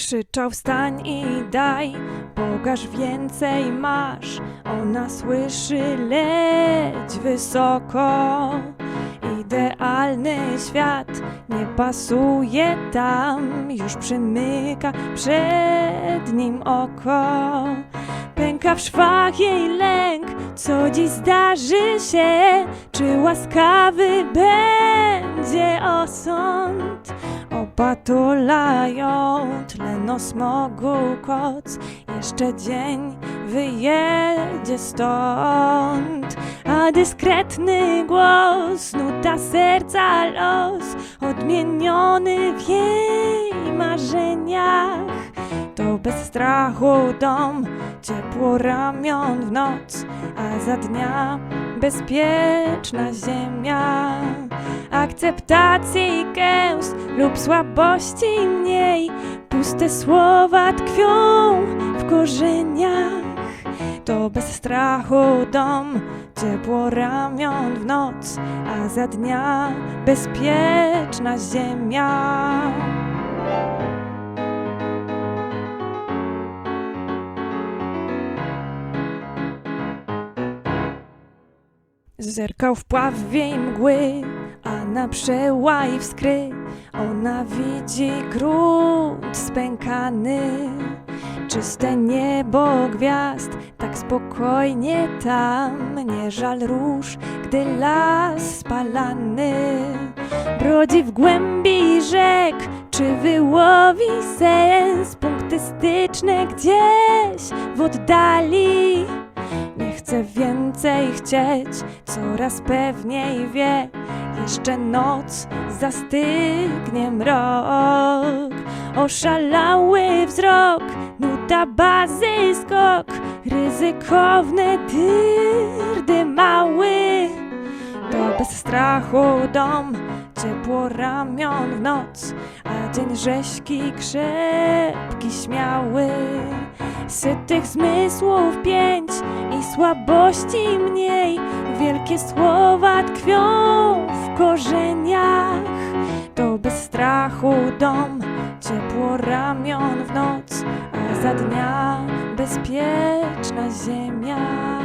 Krzyczał wstań i daj, Bogaż więcej masz. Ona słyszy leć wysoko. Idealny świat nie pasuje tam, już przymyka przed nim oko. Pęka w szwach jej lęk, co dziś zdarzy się, czy łaskawy będzie osąd. Oba tulają, tleno smogu koc, jeszcze dzień wyjedzie stąd. A dyskretny głos, nuta serca los, odmieniony w jej marzeniach. Bez strachu dom, ciepło ramion w noc, a za dnia bezpieczna ziemia. Akceptacji gęst lub słabości mniej, puste słowa tkwią w korzeniach. To bez strachu dom, ciepło ramion w noc, a za dnia bezpieczna ziemia. Zerkał w pławie i mgły, a na przełaj wskry ona widzi grunt spękany. Czyste niebo gwiazd, tak spokojnie tam, nie żal róż, gdy las spalany. Brodzi w głębi rzek, czy wyłowi sens, punkty styczne gdzieś w oddali. Chcę więcej chcieć, coraz pewniej wie, jeszcze noc zastygnie mrok. Oszalały wzrok, nuta bazy skok, ryzykowne dyrdy mały. Bez strachu dom, ciepło ramion w noc, a dzień rzeźki, krzepki, śmiały. Sytych zmysłów pięć i słabości mniej, wielkie słowa tkwią w korzeniach. To bez strachu dom, ciepło ramion w noc, a za dnia bezpieczna ziemia.